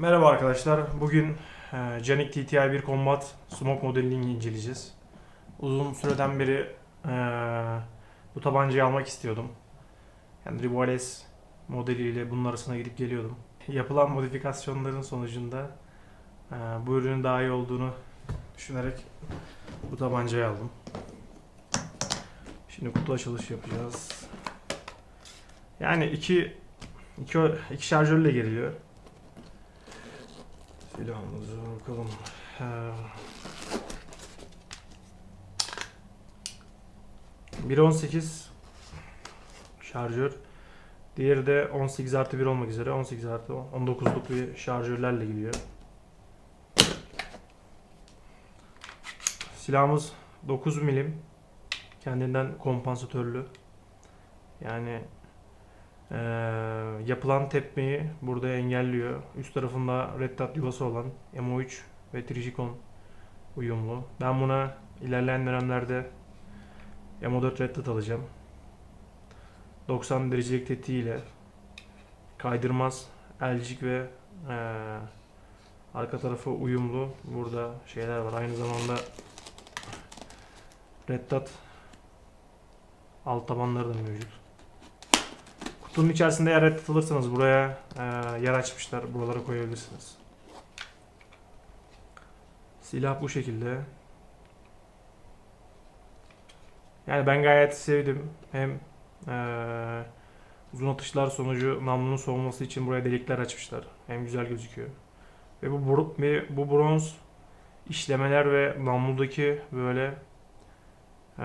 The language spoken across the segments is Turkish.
Merhaba arkadaşlar. Bugün e, Canik TTI 1 Combat Smoke modelini inceleyeceğiz. Uzun süreden beri e, bu tabancayı almak istiyordum. Yani Rivales modeliyle bunun arasına gidip geliyordum. Yapılan modifikasyonların sonucunda e, bu ürünün daha iyi olduğunu düşünerek bu tabancayı aldım. Şimdi kutu açılış yapacağız. Yani iki iki, iki şarjörle geliyor. Silahımızı bakalım. Ee, Bir 18 şarjör. Diğeri de 18 artı 1 olmak üzere 18 artı 19'luk bir şarjörlerle gidiyor. Silahımız 9 milim. Kendinden kompansatörlü. Yani ee, yapılan tepmeyi burada engelliyor. Üst tarafında Red Dot yuvası olan MO3 ve Trigicon uyumlu. Ben buna ilerleyen dönemlerde MO4 Red Dot alacağım. 90 derecelik tetiğiyle kaydırmaz, elcik ve ee, arka tarafı uyumlu. Burada şeyler var. Aynı zamanda Red Dot alt tabanları da mevcut. Kutunun içerisinde yer atılırsanız buraya e, yer açmışlar. Buralara koyabilirsiniz. Silah bu şekilde. Yani ben gayet sevdim. Hem e, uzun atışlar sonucu namlunun soğuması için buraya delikler açmışlar. Hem güzel gözüküyor. Ve bu bro- bu bronz işlemeler ve namludaki böyle e,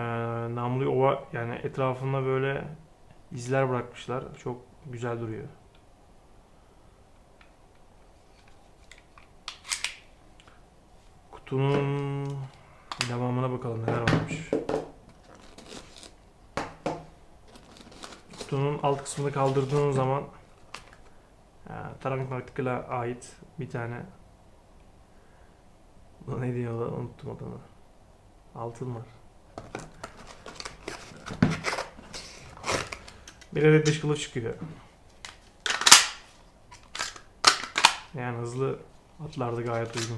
namluyu ova yani etrafında böyle izler bırakmışlar. Çok güzel duruyor. Kutunun devamına bakalım neler varmış. Kutunun alt kısmını kaldırdığın zaman e, Tarank Practical'a ait bir tane Bu ne diyorlar unuttum adını. Altın var. Bir adet dış kılıf çıkıyor. Yani hızlı atlarda gayet uygun.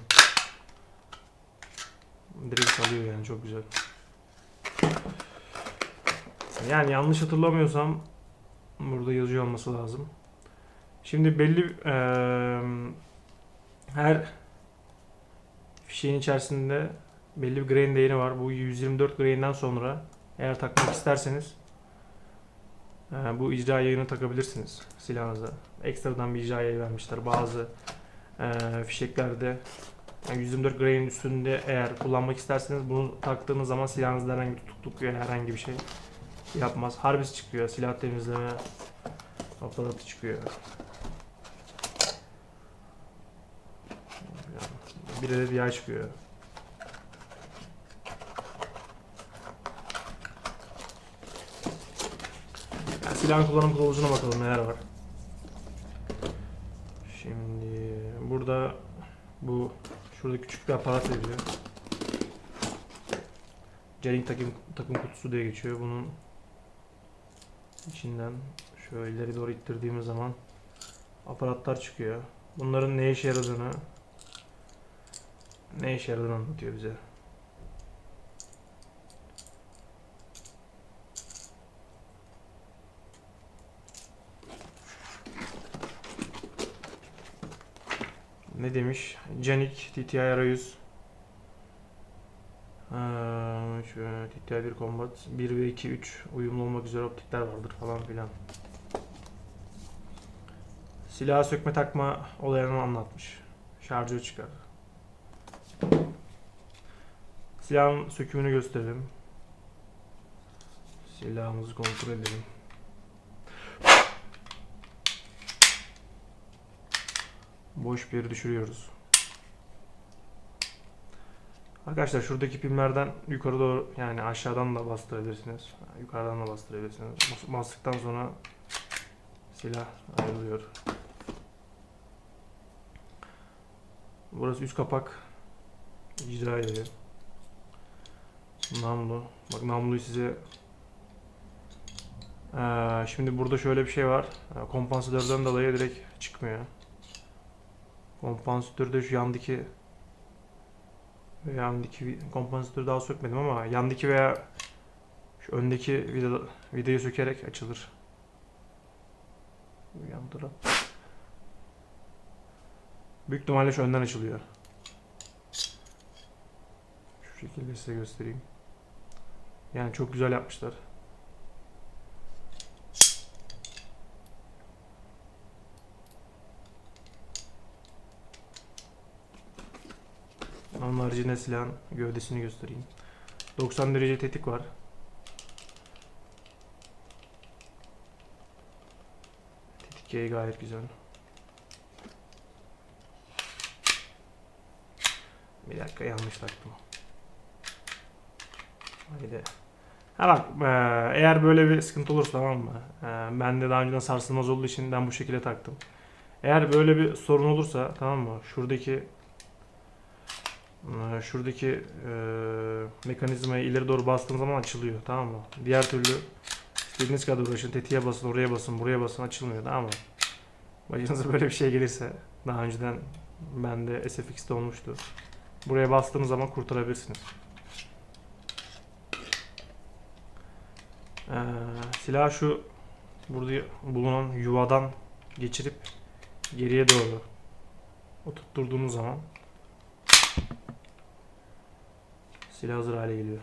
Direkt alıyor yani çok güzel. Yani yanlış hatırlamıyorsam burada yazıyor olması lazım. Şimdi belli eee, her fişeğin içerisinde belli bir grain değeri var. Bu 124 grain'den sonra eğer takmak isterseniz ee, bu icra yayını takabilirsiniz silahınıza. Ekstradan bir icra yayı vermişler. Bazı e, fişeklerde yani 124 grain üstünde eğer kullanmak isterseniz bunu taktığınız zaman silahınızda herhangi bir tutukluk veya herhangi bir şey yapmaz. Harbis çıkıyor. Silah temizleme aparatı çıkıyor. Bir adet yağ çıkıyor. Silahın kullanım kılavuzuna bakalım neler var. Şimdi burada bu şurada küçük bir aparat veriliyor. Jering takım, takım kutusu diye geçiyor. Bunun içinden şöyle ileri doğru ittirdiğimiz zaman aparatlar çıkıyor. Bunların ne işe yaradığını ne işe yaradığını anlatıyor bize. Ne demiş? Canik TTI arayüz. TTI 1 Combat 1 ve 2 3 uyumlu olmak üzere optikler vardır falan filan. Silah sökme takma olayını anlatmış. Şarjör çıkar. Silahın sökümünü gösterelim. Silahımızı kontrol edelim. Boş bir yere düşürüyoruz. Arkadaşlar şuradaki pimlerden yukarı doğru yani aşağıdan da bastırabilirsiniz. Yukarıdan da bastırabilirsiniz. Bas- Bastıktan sonra silah ayrılıyor. Burası üst kapak. icra yeri. Namlu. Bak namluyu size Ee, şimdi burada şöyle bir şey var. Kompansatörden dolayı direkt çıkmıyor. Kompansatörde şu yandaki yandaki kompansatörü daha sökmedim ama yandaki veya şu öndeki vida, vidayı sökerek açılır. Yan taraf. Büyük ihtimalle şu önden açılıyor. Şu şekilde size göstereyim. Yani çok güzel yapmışlar. Onun haricinde silahın gövdesini göstereyim. 90 derece tetik var. Tetik yayı gayet güzel. Bir dakika yanlış taktım. Haydi. Ha bak eee, eğer böyle bir sıkıntı olursa tamam mı? Eee, ben de daha önceden sarsılmaz olduğu için ben bu şekilde taktım. Eğer böyle bir sorun olursa tamam mı? Şuradaki şuradaki eee mekanizmayı ileri doğru bastığım zaman açılıyor tamam mı? Diğer türlü istediğiniz kadar uğraşın tetiğe basın oraya basın buraya basın açılmıyor tamam mı? Başınıza böyle bir şey gelirse daha önceden bende SFX'de olmuştu. Buraya bastığınız zaman kurtarabilirsiniz. Ee, silahı şu burada bulunan yuvadan geçirip geriye doğru oturtturduğunuz zaman silah hazır hale geliyor.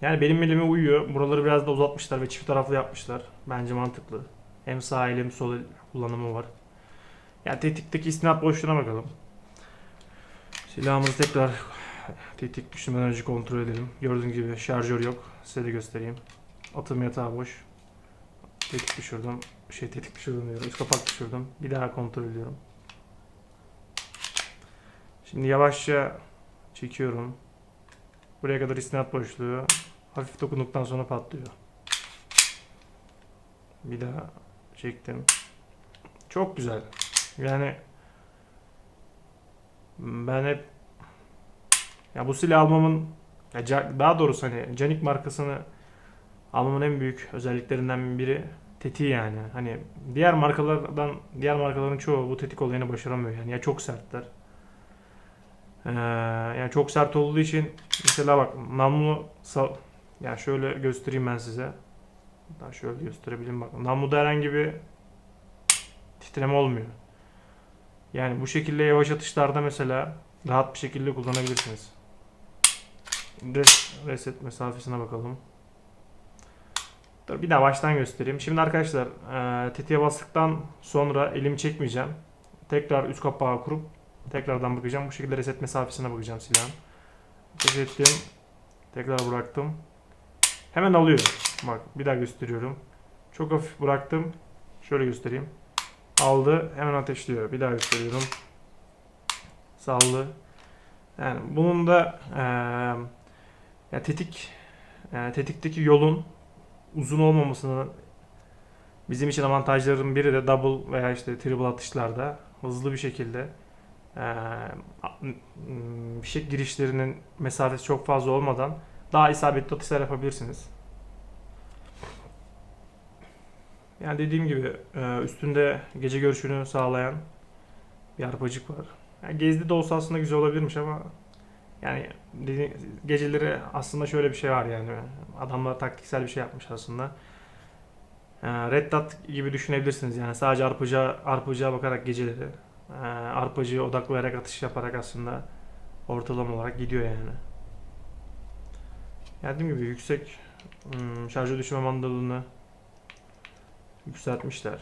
Yani benim elime uyuyor. Buraları biraz da uzatmışlar ve çift taraflı yapmışlar. Bence mantıklı. Hem sağ el hem sol el kullanımı var. Yani tetikteki istinat boşluğuna bakalım. Silahımızı tekrar tetik düşürmeden önce kontrol edelim. Gördüğünüz gibi şarjör yok. Size de göstereyim. Atım yatağı boş. Tetik düşürdüm. Şey tetik düşürdüm diyorum. Üst kapak düşürdüm. Bir daha kontrol ediyorum. Şimdi yavaşça çekiyorum. Buraya kadar istinat boşluğu. Hafif dokunduktan sonra patlıyor. Bir daha çektim. Çok güzel. Yani ben hep ya bu silah almamın ya daha doğrusu hani Canik markasını almamın en büyük özelliklerinden biri tetiği yani. Hani diğer markalardan diğer markaların çoğu bu tetik olayını başaramıyor yani ya çok sertler. Ee, yani çok sert olduğu için mesela bak namlu sa- yani şöyle göstereyim ben size. Daha şöyle gösterebilirim bak. Namluda herhangi bir titreme olmuyor. Yani bu şekilde yavaş atışlarda mesela rahat bir şekilde kullanabilirsiniz. Res- reset mesafesine bakalım. Dur bir daha baştan göstereyim. Şimdi arkadaşlar e, tetiğe bastıktan sonra elimi çekmeyeceğim. Tekrar üst kapağı kurup tekrardan bakacağım. Bu şekilde reset mesafesine bakacağım silahın. Resetledim. Tekrar bıraktım. Hemen alıyor. Bak bir daha gösteriyorum. Çok hafif bıraktım. Şöyle göstereyim. Aldı. Hemen ateşliyor. Bir daha gösteriyorum. Saldı. Yani bunun da eee ya tetik e, tetikteki yolun uzun olmamasının bizim için avantajların biri de double veya işte triple atışlarda hızlı bir şekilde şey girişlerinin mesafesi çok fazla olmadan daha isabetli atışlar yapabilirsiniz. Yani dediğim gibi e, üstünde gece görüşünü sağlayan bir arpacık var. Yani gezdi de olsa aslında güzel olabilirmiş ama yani geceleri aslında şöyle bir şey var yani adamlar taktiksel bir şey yapmış aslında. E, Red Dot gibi düşünebilirsiniz yani sadece arpacığa, arpacığa bakarak geceleri e, arpacıya odaklayarak atış yaparak aslında ortalama olarak gidiyor yani. Yani dediğim gibi yüksek hmm, şarjı düşürme mandalını yükseltmişler.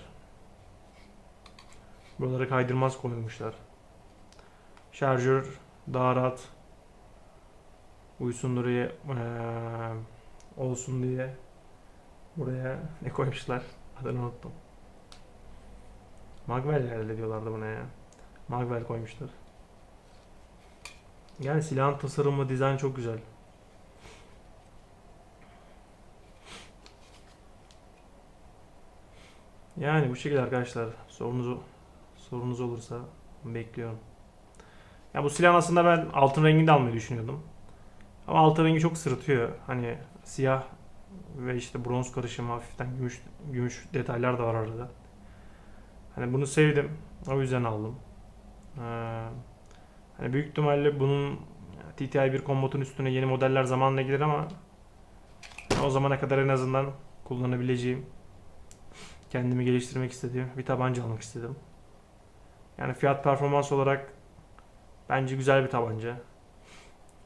Buralara kaydırmaz koymuşlar. Şarjör daha rahat uyusun diye eee, olsun diye buraya ne koymuşlar? Adını unuttum. Magwell herhalde diyorlardı buna ya. Magwell koymuşlar. Yani silahın tasarımı, dizayn çok güzel. Yani bu şekilde arkadaşlar. Sorunuz sorunuz olursa bekliyorum. Ya bu silah aslında ben altın rengini de almayı düşünüyordum. Ama altın rengi çok sırıtıyor. Hani siyah ve işte bronz karışımı hafiften gümüş gümüş detaylar da var arada. Hani bunu sevdim. O yüzden aldım. Ee, hani büyük ihtimalle bunun TTI 1 Combat'ın üstüne yeni modeller zamanla gelir ama o zamana kadar en azından kullanabileceğim, kendimi geliştirmek istediğim bir tabanca almak istedim. Yani fiyat performans olarak bence güzel bir tabanca.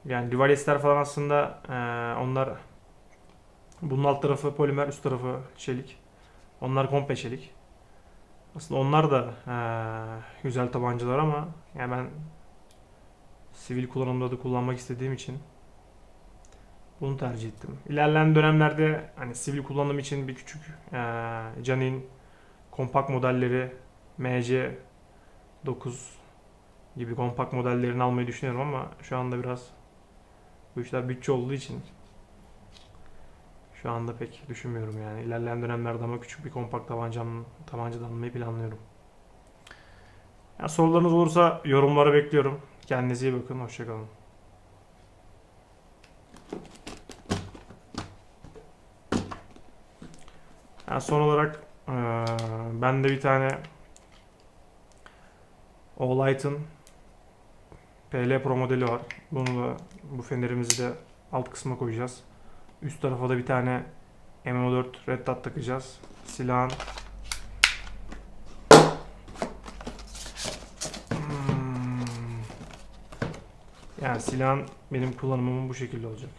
Yani Duvales'ler falan aslında eee, onlar bunun alt tarafı polimer, üst tarafı çelik. Onlar komple çelik. Aslında onlar da eee, güzel tabancalar ama yani ben sivil kullanımda da kullanmak istediğim için bunu tercih ettim. İlerleyen dönemlerde hani sivil kullanım için bir küçük eee Canin kompakt modelleri MC 9 gibi kompakt modellerini almayı düşünüyorum ama şu anda biraz bu işler bütçe olduğu için şu anda pek düşünmüyorum yani. İlerleyen dönemlerde ama küçük bir kompakt tabancam, tabancadan almayı planlıyorum. Yani sorularınız olursa yorumlara bekliyorum. Kendinize iyi bakın. Hoşçakalın. Yani son olarak eee bende bir tane Olight'ın PL Pro modeli var. Bunu da bu fenerimizi de alt kısma koyacağız. Üst tarafa da bir tane M4 Red Dot takacağız. Silahın Hmm. yani silahın benim kullanımım bu şekilde olacak.